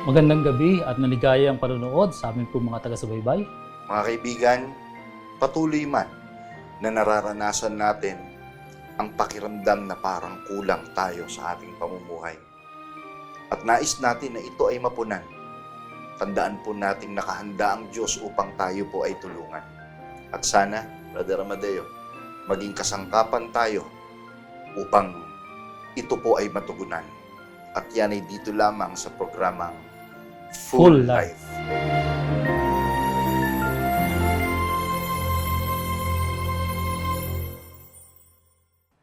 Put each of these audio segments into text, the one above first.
Magandang gabi at naligayang panonood sa amin po mga taga-subaybay. Mga kaibigan, patuloy man na nararanasan natin ang pakiramdam na parang kulang tayo sa ating pamumuhay. At nais natin na ito ay mapunan. Tandaan po nating nakahanda ang Diyos upang tayo po ay tulungan. At sana, Brother Amadeo, maging kasangkapan tayo upang ito po ay matugunan. At yan ay dito lamang sa programang Full Life.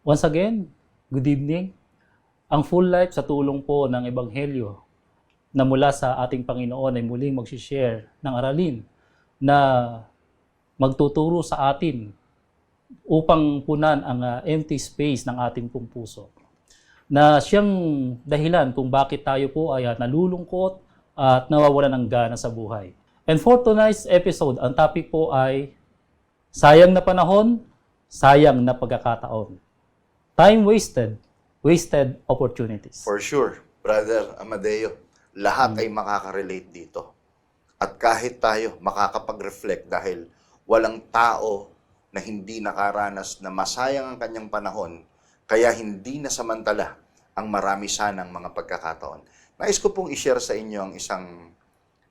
Once again, good evening. Ang full life sa tulong po ng Ebanghelyo na mula sa ating Panginoon ay muling magsishare ng aralin na magtuturo sa atin upang punan ang ah, empty space ng ating pong puso. Na siyang dahilan kung bakit tayo po ay ah, nalulungkot at nawawalan ng gana sa buhay. And for tonight's episode, ang topic po ay sayang na panahon, sayang na pagkakataon. Time wasted, wasted opportunities. For sure, Brother Amadeo, lahat ay makaka-relate dito. At kahit tayo makakapag-reflect dahil walang tao na hindi nakaranas na masayang ang kanyang panahon, kaya hindi na samantala ang marami sanang mga pagkakataon. Nais ko pong i-share sa inyo ang isang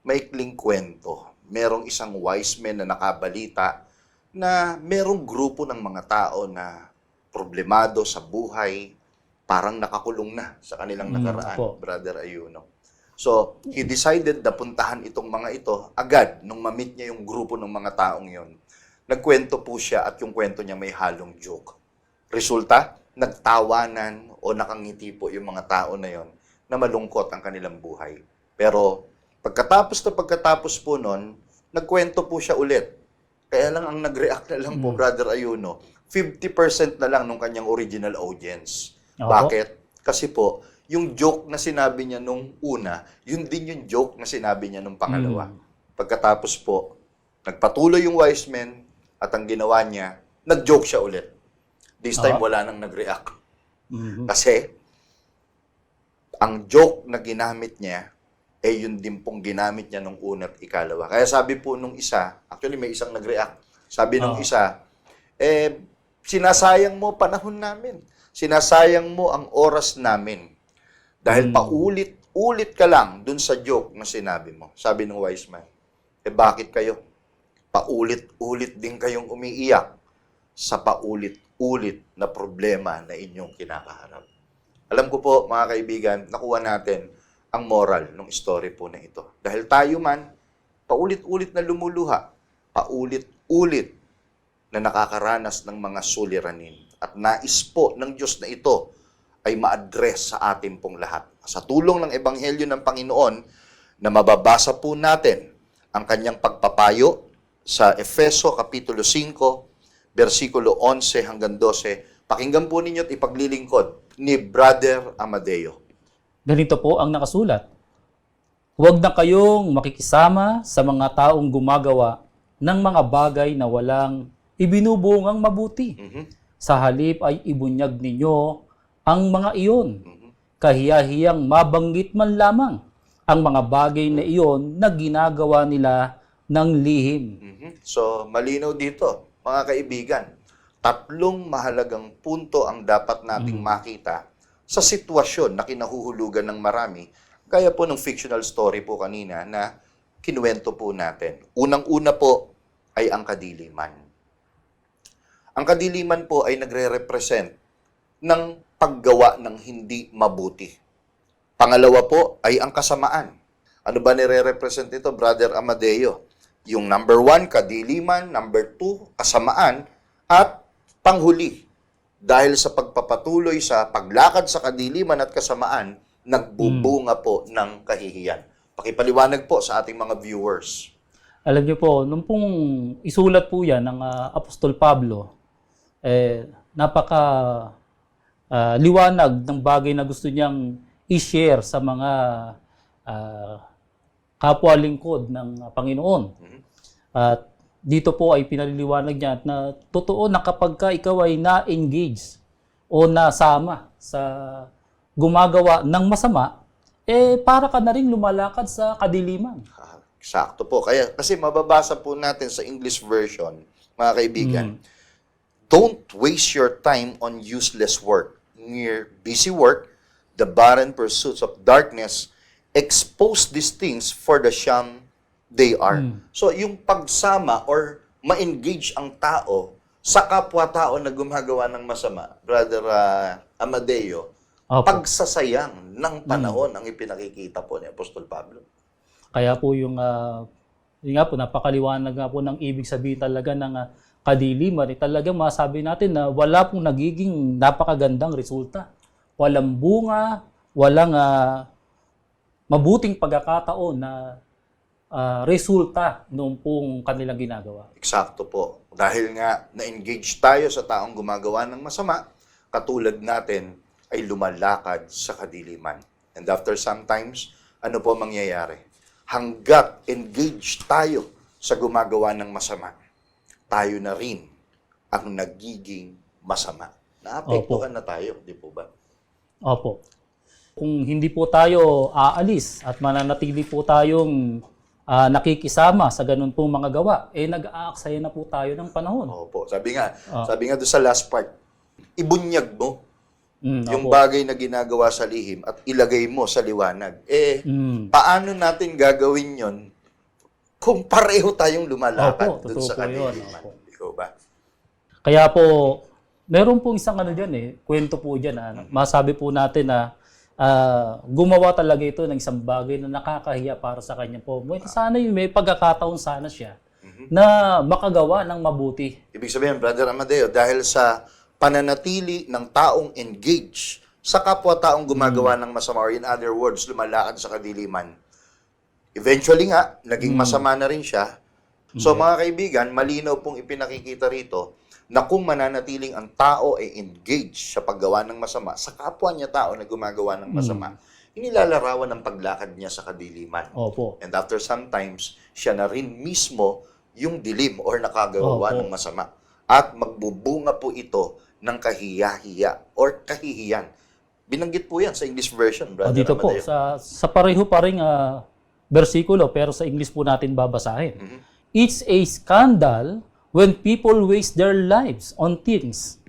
maikling kwento. Merong isang wise man na nakabalita na merong grupo ng mga tao na problemado sa buhay, parang nakakulong na sa kanilang Mm, nakaraan, po. Brother Ayuno. So, he decided na puntahan itong mga ito agad nung ma-meet niya yung grupo ng mga taong yon. Nagkwento po siya at yung kwento niya may halong joke. Resulta, nagtawanan o nakangiti po yung mga tao na yon na malungkot ang kanilang buhay. Pero pagkatapos na pagkatapos po nun, nagkwento po siya ulit. Kaya lang ang nag-react na lang po, Mm. Brother Ayuno, 50% na lang nung kanyang original audience. Oo. Bakit? Kasi po, yung joke na sinabi niya nung una, yun din yung joke na sinabi niya nung pangalawa. Mm. Pagkatapos po, nagpatuloy yung wise man at ang ginawa niya, nag-joke siya ulit. This time, Oo. wala nang nag-react. Mhm. Kasi, ang joke na ginamit niya, eh yun din pong ginamit niya nung una at ikalawa. Kaya sabi po nung isa, actually may isang nag-react. Sabi nung Oo. isa, eh, sinasayang mo panahon namin. Sinasayang mo ang oras namin. Dahil Hmm. paulit-ulit ka lang dun sa joke na sinabi mo. Sabi ng wise man, eh bakit kayo? Paulit-ulit din kayong umiiyak sa paulit-ulit na problema na inyong kinakaharap. Alam ko po, mga kaibigan, nakuha natin ang moral ng story po na ito. Dahil tayo man, paulit-ulit na lumuluha, paulit-ulit na nakakaranas ng mga suliranin. At nais po ng Diyos na ito ay ma-address sa atin pong lahat. Sa tulong ng Ebanghelyo ng Panginoon na mababasa po natin ang kanyang pagpapayo sa Efeso Kapitulo 5, versikulo 11 hanggang 12. Pakinggan po ninyo at ipaglilingkod ni Brother Amadeo. Ganito po ang nakasulat. Huwag na kayong makikisama sa mga taong gumagawa ng mga bagay na walang ibinubungang mabuti. Mhm. Sa halip ay ibunyag ninyo ang mga iyon. Mhm. Kahiya-hiyang mabanggit man lamang ang mga bagay na iyon na ginagawa nila ng lihim. Mhm. So, malinaw dito, mga kaibigan. Tatlong mahalagang punto ang dapat nating Mm. makita sa sitwasyon na kinahuhulugan ng marami. Kaya po ng fictional story po kanina na kinuwento po natin. Unang-una po ay ang kadiliman. Ang kadiliman po ay nagre-represent ng paggawa ng hindi mabuti. Pangalawa po ay ang kasamaan. Ano ba nire-represent ito, Brother Amadeo? Yung number one, kadiliman. Number two, kasamaan. At panghuli, dahil sa pagpapatuloy sa paglakad sa kadiliman at kasamaan, nagbubunga po ng kahihiyan. Pakipaliwanag po sa ating mga viewers. Alam niyo po, nung pong isulat po yan ng ah, Apostol Pablo, eh, napaka ah, liwanag ng bagay na gusto niyang i-share sa mga ah, kapwa lingkod ng Panginoon. Mhm. At dito po ay pinaliliwanag niya na totoo na kapag ka ikaw ay na-engage o nasama sa gumagawa ng masama, eh para ka na rin lumalakad sa kadiliman. Ah, Sakto po. Kaya, kasi mababasa po natin sa English version, mga kaibigan, don't waste your time on useless work. Near busy work, the barren pursuits of darkness expose these things for the sham they are. So, yung pagsama or ma-engage ang tao sa kapwa-tao na gumagawa ng masama, Brother ah, Amadeo, Opo. pagsasayang ng panahon ang ipinakikita po ni Apostol Pablo. Kaya po yung, ah, yun nga po, napakaliwanag nga po ng ibig sabihin talaga ng ah, kadiliman. Eh, talagang masabi natin na wala pong nagiging napakagandang resulta. Walang bunga, walang ah, mabuting pagkakataon na ah, resulta noong pong kanilang ginagawa. Eksakto po. Dahil nga na-engage tayo sa taong gumagawa ng masama, katulad natin ay lumalakad sa kadiliman. And after sometimes, ano po mangyayari? Hanggat engaged tayo sa gumagawa ng masama, tayo na rin ang nagiging masama. Naapektuhan na tayo, di po ba? Opo. Kung hindi po tayo aalis at mananatili po tayong ah, nakikisama sa ganun pong mga gawa, eh nag-aaksaya na po tayo ng panahon. Opo. Sabi nga, Ah. sabi nga doon sa last part, ibunyag mo Mm, yung opo. bagay na ginagawa sa lihim at ilagay mo sa liwanag. Eh, Mm. paano natin gagawin yon kung pareho tayong dun totoo sa kadiliman? Ikaw ba? Kaya po, meron pong isang ano dyan eh, kwento po dyan. Ah, masabi po natin na ah, gumawa talaga ito ng isang bagay na nakakahiya para sa kanya po. Sana yung may pagkakataon sana siya na makagawa ng mabuti. Ibig sabihin, Brother Amadeo, dahil sa pananatili ng taong engaged sa kapwa-taong gumagawa ng masama or in other words, lumalakad sa kadiliman, eventually nga, naging masama na rin siya. So mga kaibigan, malinaw pong ipinakikita rito na kung mananatiling ang tao ay engaged sa paggawa ng masama, sa kapwa niya tao na gumagawa ng masama, inilalarawan ng paglakad niya sa kadiliman. Opo. And after sometimes, siya na rin mismo yung dilim or nakagawa Opo. ng masama. At magbubunga po ito ng kahiya-hiya or kahihiyan. Binanggit po yan sa English version, O, brother. dito po, sa, sa pareho pa rin ah, bersikulo, pero sa English po natin babasahin. It's a scandal when people waste their lives on things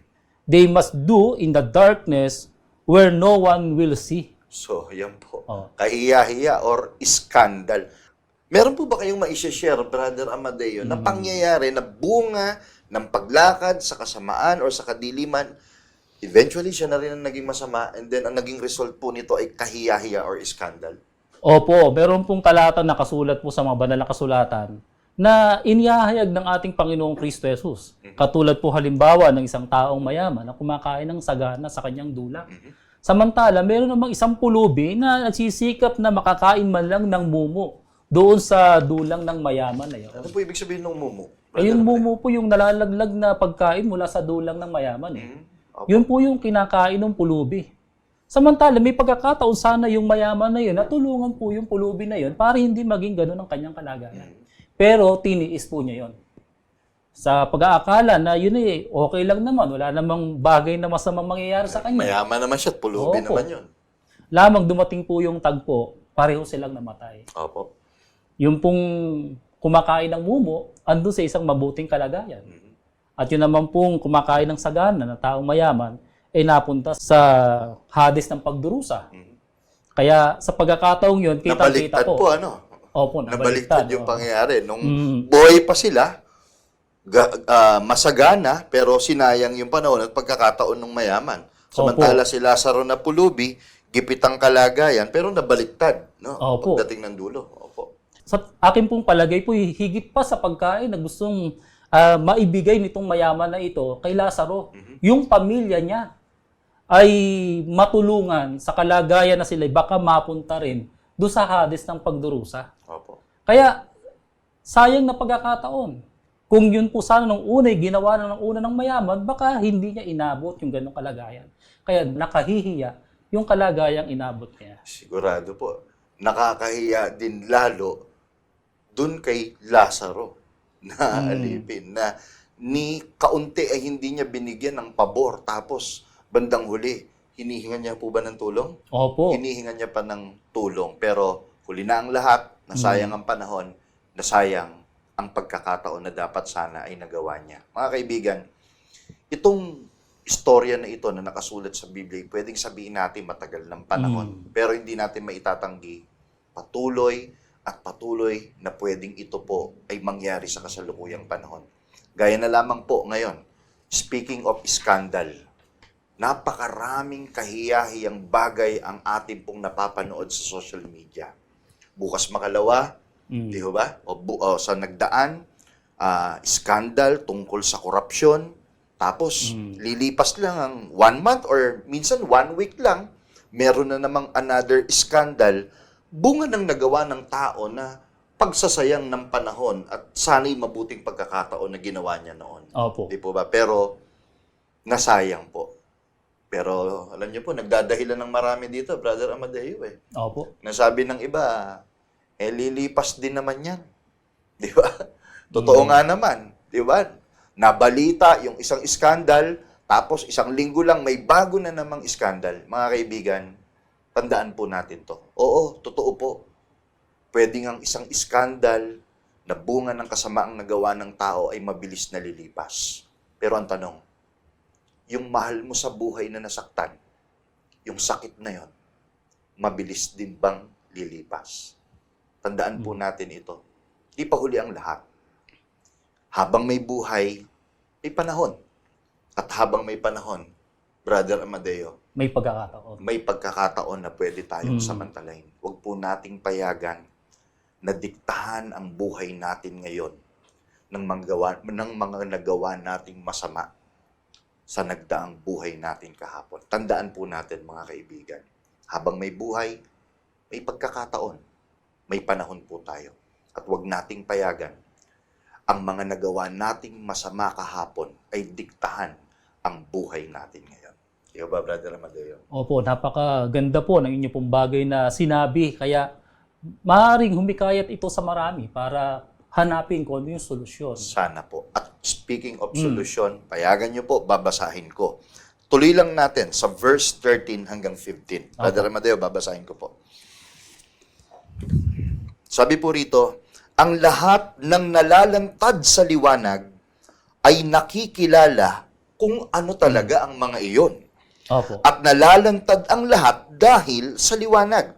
they must do in the darkness where no one will see. So, yan po. Oh. Kahiya-hiya or scandal. Meron po ba kayong maisha-share, brother Amadeo, Hmm. na pangyayari na bunga ng paglakad sa kasamaan or sa kadiliman, eventually siya na rin ang naging masama and then ang naging result po nito ay kahiya-hiya or scandal? Opo, meron pong talata na kasulat po sa mga banal na kasulatan na inihahayag ng ating Panginoong Kristo Jesus. Katulad po halimbawa ng isang taong mayaman na kumakain ng sagana sa kanyang dula. Samantala, meron namang isang pulubi na nagsisikap na makakain man lang ng mumo doon sa dulang ng mayaman na yun. Ano po ibig sabihin ng mumu? Ayun mumo po yung nalalaglag na pagkain mula sa dulang ng mayaman eh. Yun po yung kinakain ng pulubi. Samantala, may pagkakataon sana yung mayaman na yun, natulungan po yung pulubi na yun para hindi maging ganun ang kanyang kalagayan. Pero tiniis po niya yun. Sa pag-aakala na yun eh, okay lang naman, wala namang bagay na masamang mangyayari sa kanya. Mayaman naman siya at pulubi Opo. naman yun. Lamang dumating po yung tagpo, pareho silang namatay. Opo. Yung pong kumakain ng mumo, andun sa isang mabuting kalagayan. At yun naman pong kumakain ng sagana na taong mayaman, ay napunta sa hadis ng pagdurusa. Kaya sa pagkakataong yun, Nabaliktad kitang-kita po. po, ano? Opo, Nabaliktad yung oo. pangyayari. Nung Mm. buhay pa sila, ga, ah, masagana, pero sinayang yung panahon at pagkakataon ng mayaman. Samantala si Lazaro na pulubi, gipit ang kalagayan, pero nabaliktad, no? Opo. Pagdating ng dulo. Opo. Sa akin pong palagay po, higit pa sa pagkain na gustong ah, maibigay nitong mayaman na ito kay Lazaro. Yung pamilya niya ay matulungan sa kalagayan na sila baka mapunta rin doon sa hadis ng pagdurusa. Opo. Kaya, sayang na pagkakataon. Kung yun po sana nung una, ginawa na ng una ng mayaman, baka hindi niya inabot yung ganong kalagayan. Kaya nakahihiya yung kalagayang inabot niya. Sigurado po. Nakakahiya din lalo dun kay Lazaro na alipin na ni kaunti ay hindi niya binigyan ng pabor tapos bandang huli hinihingan niya po ba ng tulong? Opo. Hinihingan niya pa ng tulong. Pero huli na ang lahat, nasayang ang panahon, nasayang ang pagkakataon na dapat sana ay nagawa niya. Mga kaibigan, itong istorya na ito na nakasulat sa Biblia, pwedeng sabihin natin matagal ng panahon. Pero hindi natin maitatanggi patuloy at patuloy na pwedeng ito po ay mangyari sa kasalukuyang panahon. Gaya na lamang po ngayon, speaking of scandal, napakaraming kahiyahiyang bagay ang ating pong napapanood sa social media. Bukas makalawa, Mm. di ba? O, bu- o sa nagdaan, ah, scandal tungkol sa korupsyon. Tapos, Mm. lilipas lang ang one month or minsan one week lang, meron na namang another scandal. Bunga ng nagawa ng tao na pagsasayang ng panahon at sana'y mabuting pagkakataon na ginawa niya noon. Opo. Di po ba? Pero, nasayang po. Pero, alam niyo po, nagdadahilan ng marami dito, Brother Amadeo eh. Opo. Nasabi ng iba, eh lilipas din naman yan. Di ba? Totoo nga naman. Di ba? Nabalita yung isang iskandal, tapos isang linggo lang may bago na namang iskandal. Mga kaibigan, tandaan po natin to. Oo, totoo po. Pwede ang isang iskandal na bunga ng kasamaang nagawa ng tao ay mabilis na lilipas. Pero ang tanong, yung mahal mo sa buhay na nasaktan, yung sakit na yon, mabilis din bang lilipas? Tandaan po natin ito. Di pa huli ang lahat. Habang may buhay, may panahon. At habang may panahon, Brother Amadeo, May pagkakataon. may pagkakataon na pwede tayong Mm. samantalahin. Huwag po nating payagan na diktahan ang buhay natin ngayon ng, manggawa, ng mga nagawa nating masama sa nagdaang buhay natin kahapon. Tandaan po natin mga kaibigan, habang may buhay, may pagkakataon, may panahon po tayo. At huwag nating payagan ang mga nagawa nating masama kahapon ay diktahan ang buhay natin ngayon. Ikaw ba, Brother Amadeo? Opo, napakaganda po ng inyo pong bagay na sinabi. Kaya maaaring humikayat ito sa marami para hanapin kung ano yung solusyon. Sana po. At speaking of Mm. solution, payagan niyo po, babasahin ko. Tuloy lang natin sa verse 13 hanggang 15. Brother Amadeo, babasahin ko po. Sabi po rito, ang lahat ng nalalantad sa liwanag ay nakikilala kung ano talaga ang mga iyon. Opo. At nalalantad ang lahat dahil sa liwanag.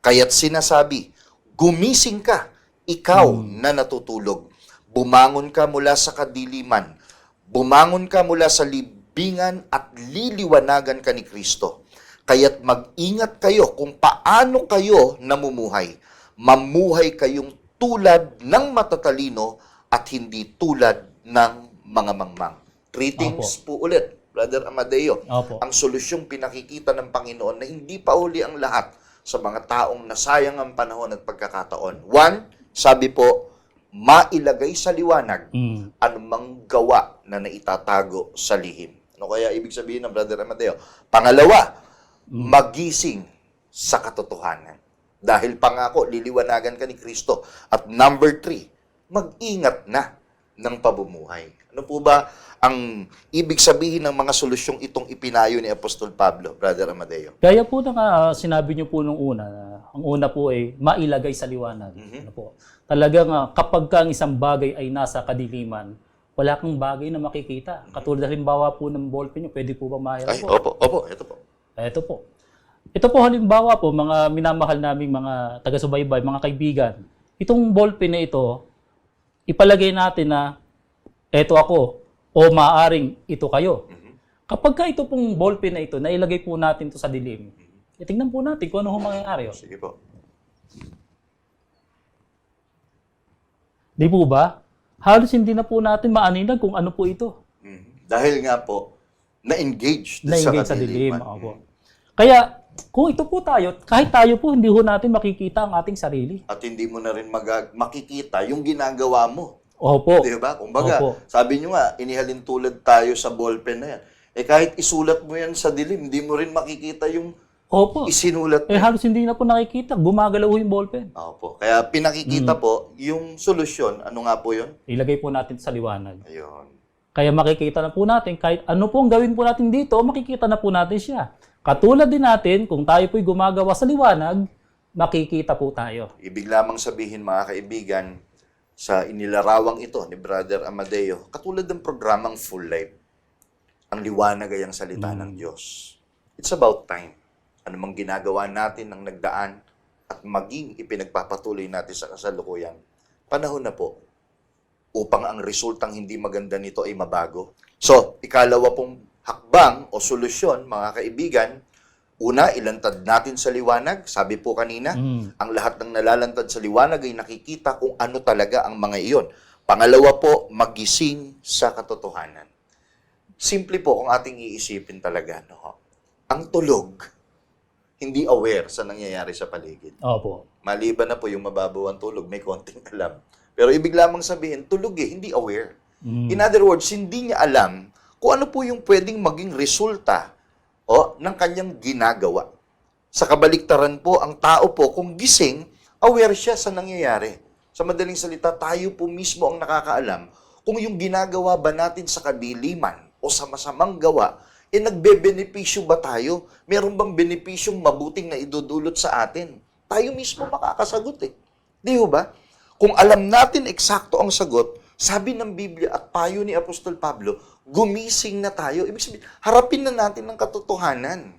Kaya't sinasabi, gumising ka, ikaw na natutulog. Bumangon ka mula sa kadiliman. Bumangon ka mula sa libingan at liliwanagan ka ni Kristo. Kaya't mag-ingat kayo kung paano kayo namumuhay. Mamuhay kayong tulad ng matatalino at hindi tulad ng mga mangmang. Three things po ulit, Brother Amadeo Opo. ang solusyong pinakikita ng Panginoon na hindi pa uli ang lahat sa mga taong nasayang ang panahon at pagkakataon. One, sabi po, mailagay sa liwanag Mm. anumang gawa na naitatago sa lihim. Ano kaya ibig sabihin ng Brother Amadeo? Pangalawa, magising sa katotohanan. Dahil pangako, liliwanagan ka ni Kristo. At number three, mag-ingat na ng pabumuhay. Ano po ba ang ibig sabihin ng mga solusyong itong ipinayo ni Apostol Pablo, Brother Amadeo? Gaya po ng ah, sinabi niyo po nung una, na ang una po ay mailagay sa liwanag. Mhm. Ano po? Talagang ah, kapag ka ang isang bagay ay nasa kadiliman, wala kang bagay na makikita. Katulad halimbawa po ng ballpen niyo, pwede po ba mahirap Ay, po? opo, opo, ito po. Ito po. Ito po halimbawa po, mga minamahal naming mga taga-subaybay, mga kaibigan. Itong ballpen na ito, ipalagay natin na eto ako o maaring ito kayo. Kapag ka ito pong ballpen na ito, nailagay po natin to sa dilim, e tingnan po natin kung ano ho mangyayari. oh. Sige po. Di po ba? Halos hindi na po natin maaninag kung ano po ito. Mhm. Dahil nga po, na-engage Na-engage sa kadiliman. dilim. Opo. Kaya, kung ito po tayo, kahit tayo po, hindi ho natin makikita ang ating sarili. At hindi mo na rin mag- makikita yung ginagawa mo. Opo. Di ba? Kumbaga, Opo. sabi nyo nga, inihalin tulad tayo sa ballpen na yan. Eh kahit isulat mo yan sa dilim, hindi mo rin makikita yung Opo. isinulat Eh mo. halos hindi na po nakikita. Gumagalaw ho yung ballpen. Opo. Kaya Hmm. pinakikita po yung solusyon. Ano nga po yun? Ilagay po natin sa liwanag. Ayun. Kaya makikita na po natin, kahit ano pong gawin po natin dito, makikita na po natin siya. Katulad din natin, kung tayo po'y gumagawa sa liwanag, makikita po tayo. Ibig lamang sabihin mga kaibigan, sa inilarawang ito ni Brother Amadeo, katulad ng programang Full Life, ang liwanag ay ang salita ng Diyos. It's about time. Ano mang ginagawa natin ng nagdaan at maging ipinagpapatuloy natin sa kasalukuyan, panahon na po upang ang resultang hindi maganda nito ay mabago. So, ikalawa pong hakbang o solusyon, mga kaibigan, una, ilantad natin sa liwanag. Sabi po kanina, Mm. ang lahat ng nalalantad sa liwanag ay nakikita kung ano talaga ang mga iyon. Pangalawa po, magising sa katotohanan. Simple po kung ating iisipin talaga. No? Ang tulog, hindi aware sa nangyayari sa paligid. Opo. Maliban na po yung mababaw ang tulog, may konting alam. Pero ibig lamang sabihin, tulog eh, hindi aware. Mm. In other words, hindi niya alam kung ano po yung pwedeng maging resulta o ng kanyang ginagawa. Sa kabaliktaran po, ang tao po, kung gising, aware siya sa nangyayari. Sa madaling salita, tayo po mismo ang nakakaalam kung yung ginagawa ba natin sa kadiliman o sa masamang gawa, eh nagbe-benepisyo ba tayo? Meron bang benepisyong mabuting na idudulot sa atin? Tayo mismo makakasagot eh. Di ba? Kung alam natin eksakto ang sagot, sabi ng Biblia at payo ni Apostol Pablo, gumising na tayo. Ibig sabihin, harapin na natin ang katotohanan.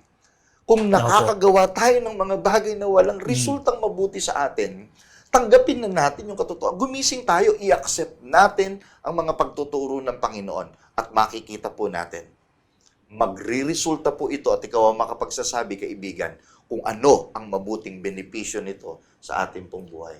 Kung nakakagawa tayo ng mga bagay na walang resultang mabuti sa atin, tanggapin na natin yung katotohanan. Gumising tayo, i-accept natin ang mga pagtuturo ng Panginoon at makikita po natin. Magriresulta po ito at ikaw ang makapagsasabi, kaibigan, kung ano ang mabuting benepisyo nito sa ating pong buhay.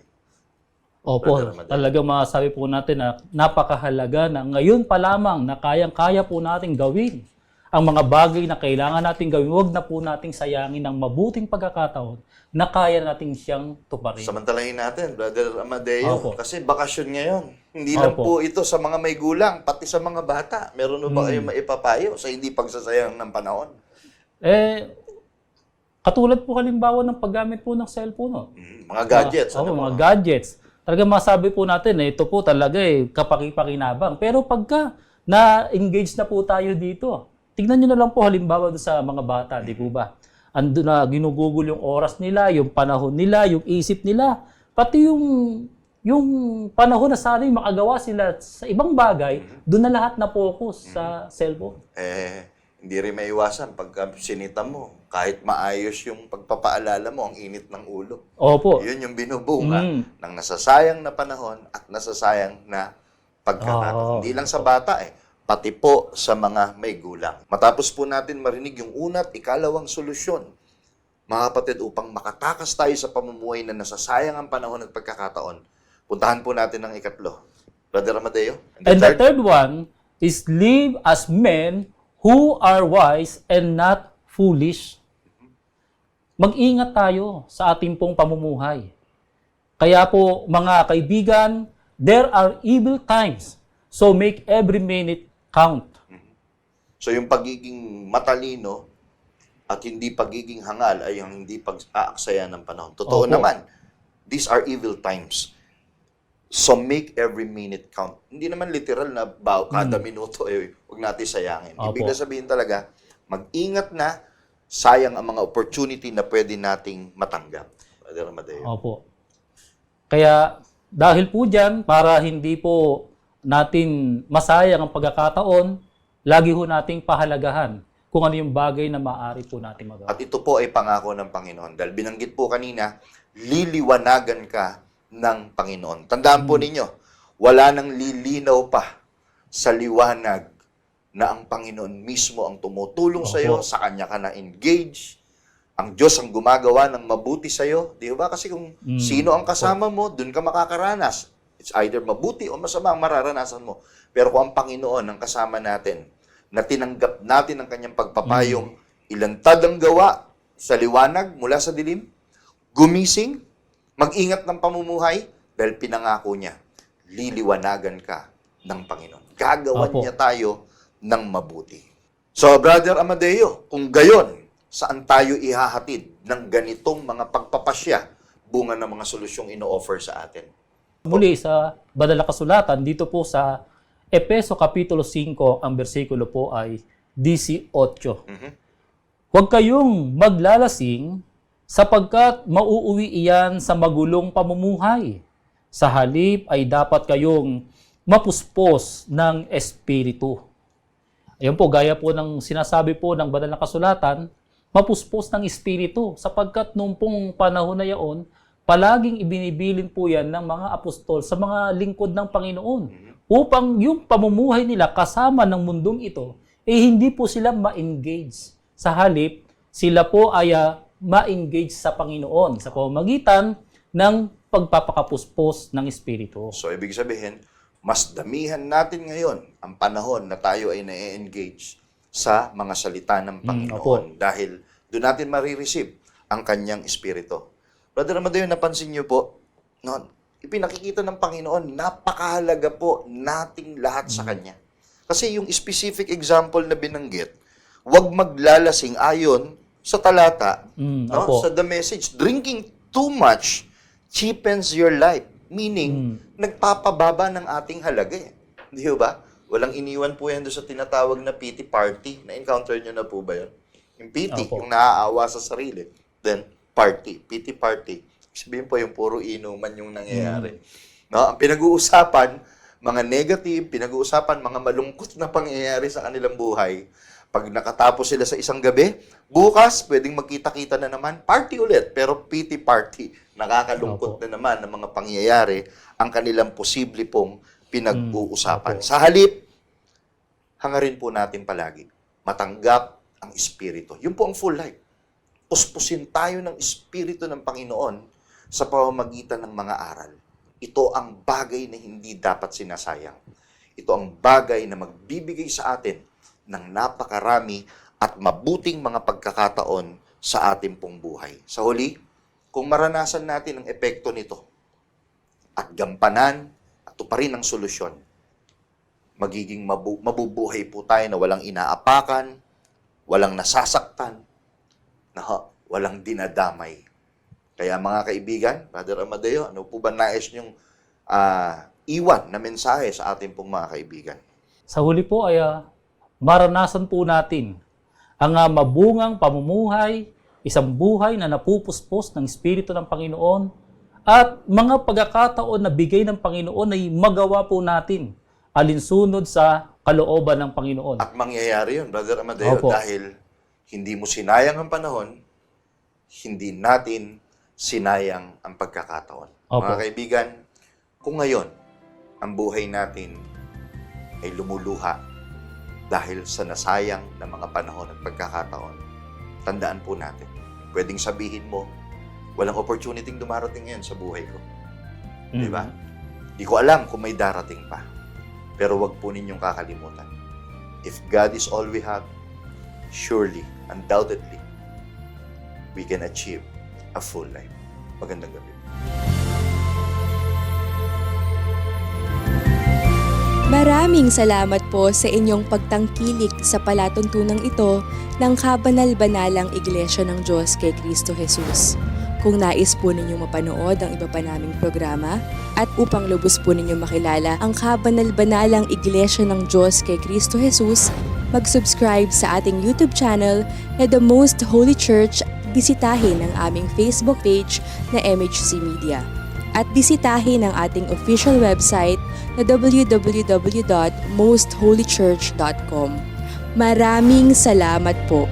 Opo, talaga masasabi po natin na napakahalaga na ngayon pa lamang na kayang-kaya po nating gawin ang mga bagay na kailangan nating gawin. Huwag na po nating sayangin ng mabuting pagkakataon na kaya nating siyang tuparin. Samantalahin natin, Brother Amadeo, Opo. kasi bakasyon ngayon. Hindi lang Opo. po ito sa mga may gulang, pati sa mga bata. Meron mo Hmm. ba kayong maipapayo sa hindi pagsasayang ng panahon? Eh, katulad po halimbawa ng paggamit po ng cellphone. No? Mm, mga gadgets. Ah, ano po? mga gadgets. Talaga masabi po natin, eh, ito po talaga eh, kapakipakinabang. Pero pagka na-engage na po tayo dito, tignan nyo na lang po halimbawa sa mga bata, di po ba? Ando na ginugugol yung oras nila, yung panahon nila, yung isip nila, pati yung yung panahon na sana yung makagawa sila sa ibang bagay, doon na lahat na focus sa cellphone. Eh, hindi rin maiwasan pagka sinita mo. Kahit maayos yung pagpapaalala mo, ang init ng ulo. Opo. Yun yung binubunga Mm. ng nasasayang na panahon at nasasayang na pagkakataon. Oo. Hindi lang sa bata eh, pati po sa mga may gulang. Matapos po natin marinig yung una at ikalawang solusyon, mga kapatid, upang makatakas tayo sa pamumuhay na nasasayang ang panahon at pagkakataon, puntahan po natin ang ikatlo. Brother Amadeo? And the third one is live as men who are wise and not foolish. Mag-ingat tayo sa ating pong pamumuhay. Kaya po, mga kaibigan, there are evil times. So make every minute count. So yung pagiging matalino at hindi pagiging hangal ay ang hindi pag-aaksaya ng panahon. Totoo Opo. naman, these are evil times. So make every minute count. Hindi naman literal na baw, kada minuto eh, huwag natin sayangin. Ibig Hmm. Opo. na sabihin talaga, mag-ingat na, sayang ang mga opportunity na pwede nating matanggap. Brother Amadeo. Opo. Kaya dahil po dyan, para hindi po natin masayang ang pagkakataon, lagi ho nating pahalagahan kung ano yung bagay na maaari po natin magawa. At ito po ay pangako ng Panginoon. Dahil binanggit po kanina, liliwanagan ka ng Panginoon. Tandaan po ninyo, wala nang lilinaw pa sa liwanag na ang Panginoon mismo ang tumutulong sa iyo, sa Kanya ka na-engage. Ang Diyos ang gumagawa ng mabuti sa iyo. Di ba? Kasi kung Mm. sino ang kasama mo, dun ka makakaranas. It's either mabuti o masama ang mararanasan mo. Pero kung ang Panginoon ang kasama natin, na tinanggap natin ang kanyang pagpapayong, ilantad ang gawa sa liwanag mula sa dilim, gumising, mag-ingat ng pamumuhay, dahil pinangako niya, liliwanagan ka ng Panginoon. Gagawan Opo. niya tayo ng mabuti. So, Brother Amadeo, kung gayon, saan tayo ihahatid ng ganitong mga pagpapasya, bunga ng mga solusyong ino-offer sa atin? Muli sa Badala Kasulatan, dito po sa Epeso Kapitulo 5, ang bersikulo po ay 18. Mhm. Huwag kayong maglalasing sapagkat mauuwi iyan sa magulong pamumuhay. Sa halip ay dapat kayong mapuspos ng Espiritu. Ayun po, gaya po ng sinasabi po ng banal na kasulatan, mapuspos ng Espiritu sapagkat nung pong panahon na yaon, palaging ibinibilin po yan ng mga apostol sa mga lingkod ng Panginoon upang yung pamumuhay nila kasama ng mundong ito, eh hindi po sila ma-engage. Sa halip, sila po ay ah, ma-engage sa Panginoon sa pamamagitan ng pagpapakapuspos ng Espiritu. So, ibig sabihin, mas damihan natin ngayon ang panahon na tayo ay na-engage sa mga salita ng Panginoon dahil doon natin marireceive ang kanyang espiritu. Brother Amadeo, napansin niyo po, no, ipinakikita ng Panginoon, napakahalaga po nating lahat sa Kanya. Kasi yung specific example na binanggit, wag maglalasing ayon sa talata, Mm, no, opo. sa the message. Drinking too much cheapens your life. Meaning, Mm. nagpapababa ng ating halaga eh. Di ba? Walang iniwan po yan doon sa tinatawag na pity party. Na-encounter nyo na po ba yun? Yung pity, Opo. yung naaawa sa sarili. Then, party, pity party. Sabihin po yung puro inuman yung nangyayari. No? Ang pinag-uusapan, mga negative, pinag-uusapan, mga malungkot na pangyayari sa kanilang buhay. Pag nakatapos sila sa isang gabi, bukas, pwedeng magkita-kita na naman, party ulit, pero pity party. Nakakalungkot na naman ng mga pangyayari ang kanilang posible pong pinag-uusapan. Sa halip, hangarin po natin palagi, matanggap ang Espiritu. Yun po ang full life. Puspusin tayo ng Espiritu ng Panginoon sa pamamagitan ng mga aral. Ito ang bagay na hindi dapat sinasayang. Ito ang bagay na magbibigay sa atin ng napakarami at mabuting mga pagkakataon sa ating pong buhay. Sa huli, kung maranasan natin ang epekto nito at gampanan at tuparin ang solusyon, magiging mabu- mabubuhay po tayo na walang inaapakan, walang nasasaktan, na walang dinadamay. Kaya mga kaibigan, Brother Amadeo, ano po ba nais niyong ah, iwan na mensahe sa ating pong mga kaibigan? Sa huli po ay ah, maranasan po natin ang ah, mabungang pamumuhay, isang buhay na napupuspos ng Espiritu ng Panginoon at mga pagkakataon na bigay ng Panginoon ay magawa po natin alinsunod sa kalooban ng Panginoon. At mangyayari yun, Brother Amadeo, Opo. dahil hindi mo sinayang ang panahon, hindi natin sinayang ang pagkakataon. Opo. Mga kaibigan, kung ngayon, ang buhay natin ay lumuluha dahil sa nasayang na mga panahon at pagkakataon, tandaan po natin, pwedeng sabihin mo, walang opportunity dumarating ngayon sa buhay ko. Mm. Di ba? Di ko alam kung may darating pa. Pero wag po ninyong kakalimutan. If God is all we have, surely, undoubtedly, we can achieve a full life. Magandang gabi. Maraming salamat po sa inyong pagtangkilik sa palatuntunang ito ng kabanal-banalang Iglesia ng Diyos kay Kristo Jesus. Kung nais po ninyong mapanood ang iba pa naming programa at upang lubos po ninyong makilala ang kabanal-banalang Iglesia ng Diyos kay Kristo Jesus, mag-subscribe sa ating YouTube channel na The Most Holy Church bisitahin ang aming Facebook page na MHC Media at bisitahin ang ating official website na www.mostholychurch.com. Maraming salamat po.